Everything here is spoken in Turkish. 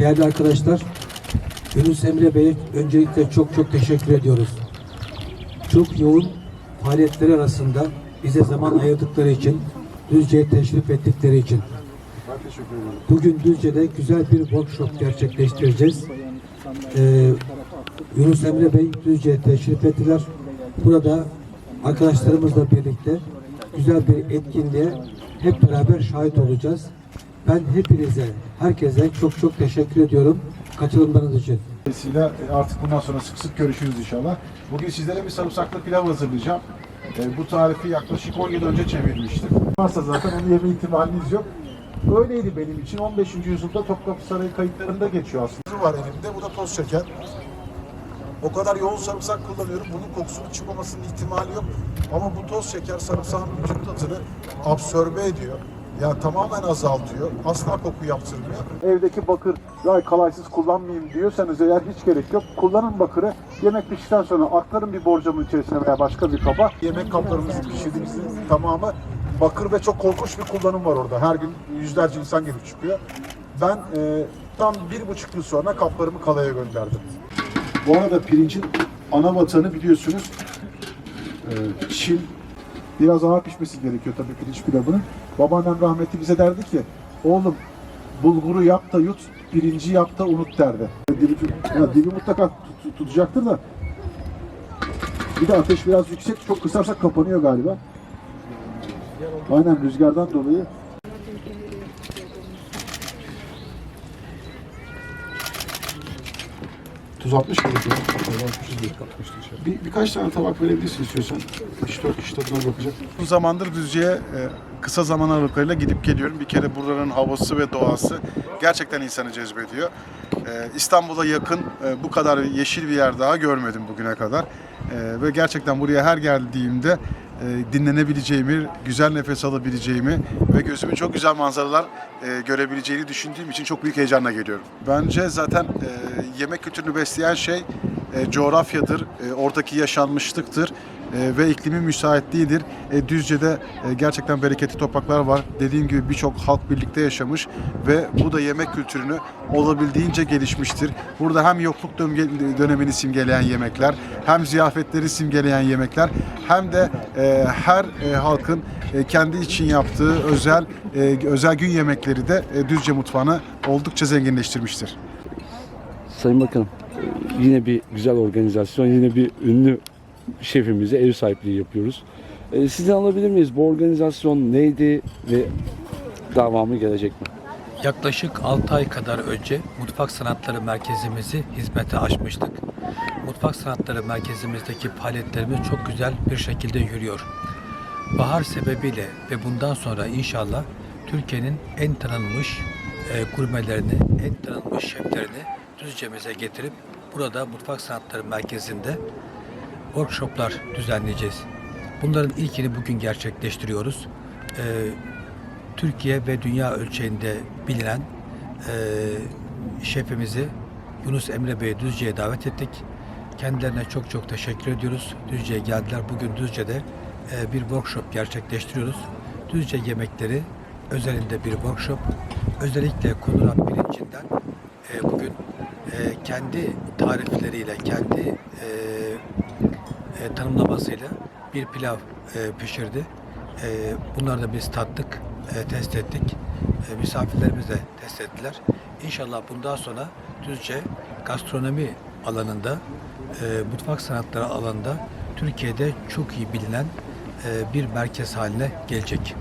Değerli arkadaşlar, Yunus Emre Bey'e öncelikle çok çok teşekkür ediyoruz. Çok yoğun faaliyetler arasında bize zaman ayırdıkları için, Düzce'ye teşrif ettikleri için. Bugün Düzce'de güzel bir workshop gerçekleştireceğiz. Ee, Yunus Emre Bey Düzce'ye teşrif ettiler. Burada arkadaşlarımızla birlikte güzel bir etkinliğe hep beraber şahit olacağız. Ben hepinize, herkese çok çok teşekkür ediyorum katılımlarınız için. Dolayısıyla e, artık bundan sonra sık sık görüşürüz inşallah. Bugün sizlere bir sarımsaklı pilav hazırlayacağım. E, bu tarifi yaklaşık 10 yıl önce çevirmiştim. Varsa zaten onu yeme ihtimaliniz yok. Öyleydi benim için. 15. yüzyılda Topkapı Sarayı kayıtlarında geçiyor aslında. var elimde. Bu da toz şeker. O kadar yoğun sarımsak kullanıyorum. Bunun kokusunun çıkmamasının ihtimali yok. Ama bu toz şeker sarımsağın bütün tadını absorbe ediyor. Yani tamamen azaltıyor. Asla koku yaptırmıyor. Evdeki bakır ya kalaysız kullanmayayım diyorsanız eğer hiç gerek yok. Kullanın bakırı. Yemek piştikten sonra aktarın bir borcamın içerisine veya başka bir kaba. Yemek kaplarımızın pişirdiğimizin tamamı bakır ve çok korkunç bir kullanım var orada. Her gün yüzlerce insan gelip çıkıyor. Ben e, tam bir buçuk yıl sonra kaplarımı kalaya gönderdim. Bu arada pirincin ana vatanı biliyorsunuz e, Çin biraz ağır pişmesi gerekiyor tabii pirinç pilavının. Babaannem rahmetli bize derdi ki oğlum bulguru yap da yut, pirinci yap da unut derdi. Dibi, ya dibi mutlaka tut- tutacaktır da bir de ateş biraz yüksek, çok kısarsak kapanıyor galiba. Aynen rüzgardan dolayı. Tuz 60 gerekiyor. Bir, birkaç tane tabak verebilirsin istiyorsan. 3-4 kişi tadına bakacak. Uzun zamandır Düzce'ye e, kısa zaman aralıklarıyla gidip geliyorum. Bir kere buranın havası ve doğası gerçekten insanı cezbediyor. E, İstanbul'a yakın e, bu kadar yeşil bir yer daha görmedim bugüne kadar. E, ve gerçekten buraya her geldiğimde e, dinlenebileceğimi, güzel nefes alabileceğimi ve gözümün çok güzel manzaralar e, görebileceğini düşündüğüm için çok büyük heyecanla geliyorum. Bence zaten e, yemek kültürünü besleyen şey e, coğrafyadır, e, oradaki yaşanmışlıktır e, ve iklimin müsaitliğidir. E, Düzce'de e, gerçekten bereketli topraklar var. Dediğim gibi birçok halk birlikte yaşamış ve bu da yemek kültürünü olabildiğince gelişmiştir. Burada hem yokluk dönem- dönemini simgeleyen yemekler, hem ziyafetleri simgeleyen yemekler, hem de e, her e, halkın e, kendi için yaptığı özel e, özel gün yemekleri de e, Düzce mutfağını oldukça zenginleştirmiştir. Sayın Bakanım, yine bir güzel organizasyon, yine bir ünlü şefimize ev sahipliği yapıyoruz. E, Sizden alabilir miyiz? Bu organizasyon neydi ve devamı gelecek mi? Yaklaşık 6 ay kadar önce Mutfak Sanatları Merkezimizi hizmete açmıştık. Mutfak Sanatları Merkezimizdeki faaliyetlerimiz çok güzel bir şekilde yürüyor. Bahar sebebiyle ve bundan sonra inşallah Türkiye'nin en tanınmış e, gurmelerini, en tanınmış şeflerini Düzce'mize getirip burada Mutfak Sanatları Merkezi'nde workshoplar düzenleyeceğiz. Bunların ilkini bugün gerçekleştiriyoruz. E, Türkiye ve dünya ölçeğinde bilinen e, şefimizi Yunus Emre Bey'i Düzce'ye davet ettik. Kendilerine çok çok teşekkür ediyoruz. Düzce'ye geldiler. Bugün Düzce'de e, bir workshop gerçekleştiriyoruz. Düzce yemekleri özelinde bir workshop. Özellikle konurat pirincinden e, bugün e, kendi tarifleriyle, kendi e, e, tanımlamasıyla bir pilav e, pişirdi. E, bunları da biz tattık, e, test ettik. E, misafirlerimiz de test ettiler. İnşallah bundan sonra Düzce gastronomi alanında, e, mutfak sanatları alanında Türkiye'de çok iyi bilinen e, bir merkez haline gelecek.